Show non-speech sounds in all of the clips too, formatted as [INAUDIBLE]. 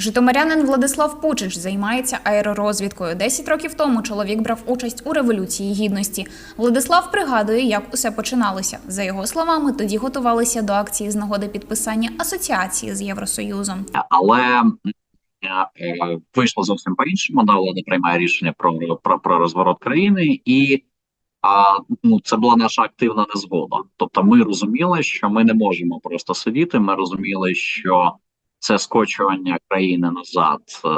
Житомирянин Владислав Пучич займається аеророзвідкою. Десять років тому чоловік брав участь у революції гідності. Владислав пригадує, як усе починалося. За його словами, тоді готувалися до акції з нагоди підписання асоціації з Євросоюзом. але е, вийшло зовсім по-іншому. Да, влада приймає рішення про, про, про розворот країни, і а, ну, це була наша активна незгода. Тобто, ми розуміли, що ми не можемо просто сидіти. Ми розуміли, що це скочування країни назад, е,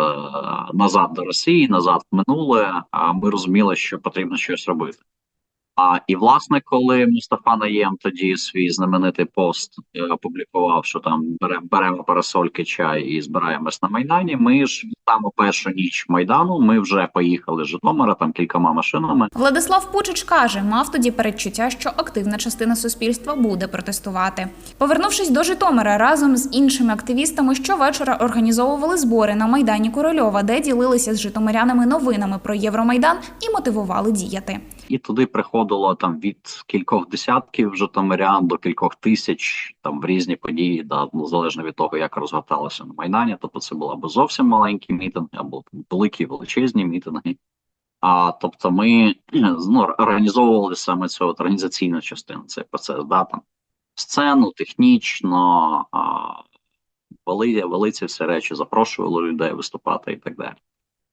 назад до Росії, назад в минуле. А ми розуміли, що потрібно щось робити. А і власне, коли Мустафа Наєм тоді свій знаменитий пост е, опублікував, що там беремо беремо парасольки чай і збираємось на майдані. Ми ж там першу ніч майдану. Ми вже поїхали з Житомира там кількома машинами. Владислав Пучич каже, мав тоді передчуття, що активна частина суспільства буде протестувати. Повернувшись до Житомира разом з іншими активістами, щовечора організовували збори на майдані Корольова, де ділилися з житомирянами новинами про Євромайдан і мотивували діяти. І туди приходило там від кількох десятків житомирян до кількох тисяч там в різні події, да, залежно від того, як розгорталося на майдані. Тобто, це були або зовсім маленькі мітинги, або великі величезні мітинги. А тобто, ми [CLEARS THROAT] ну, організовували саме цю організаційну частину цей процес, да, там сцену, технічно, а, вели, вели ці всі речі, запрошували людей виступати і так далі.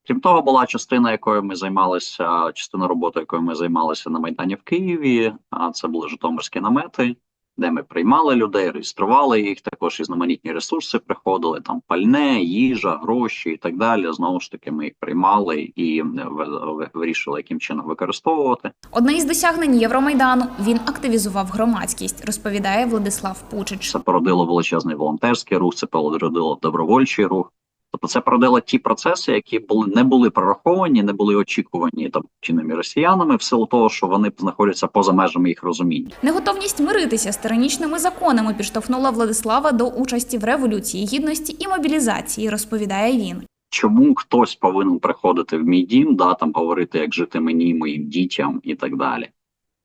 Крім того, була частина, якою ми займалися, частина роботи, якою ми займалися на Майдані в Києві. А це були Житомирські намети, де ми приймали людей, реєстрували їх. Також різноманітні ресурси приходили, там пальне, їжа, гроші і так далі. Знову ж таки, ми їх приймали і ви- ви- вирішили, яким чином використовувати. Одне із досягнень Євромайдану він активізував громадськість, розповідає Владислав Пучич. Це породило величезний волонтерський рух, це породило добровольчий рух. Тобто це породило ті процеси, які були не були прораховані, не були очікувані там чинними росіянами, в силу того, що вони знаходяться поза межами їх розуміння. Неготовність миритися з тиранічними законами підштовхнула Владислава до участі в революції гідності і мобілізації, розповідає він. Чому хтось повинен приходити в мій дім, да там говорити, як жити мені, моїм дітям і так далі.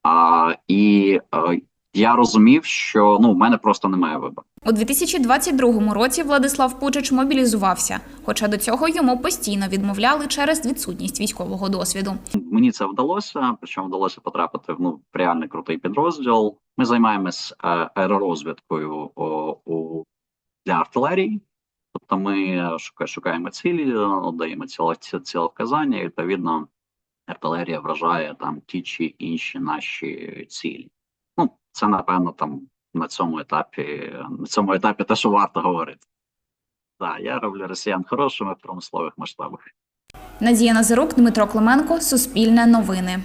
А і е, я розумів, що ну в мене просто немає вибору. У 2022 році Владислав Пучич мобілізувався, хоча до цього йому постійно відмовляли через відсутність військового досвіду. Мені це вдалося, причому вдалося потрапити в ну в реальний крутий підрозділ. Ми займаємось е, аеророзвідкою о, у для артилерії. Тобто ми шука- шукаємо цілі, е, даємо ціле цілевказання, і відповідно артилерія вражає там ті чи інші наші цілі. Це напевно там на цьому етапі, на цьому етапі те, що варто говорити. Так, я роблю росіян хорошими в промислових масштабах. Надія Назарук, Дмитро Клименко, Суспільне новини.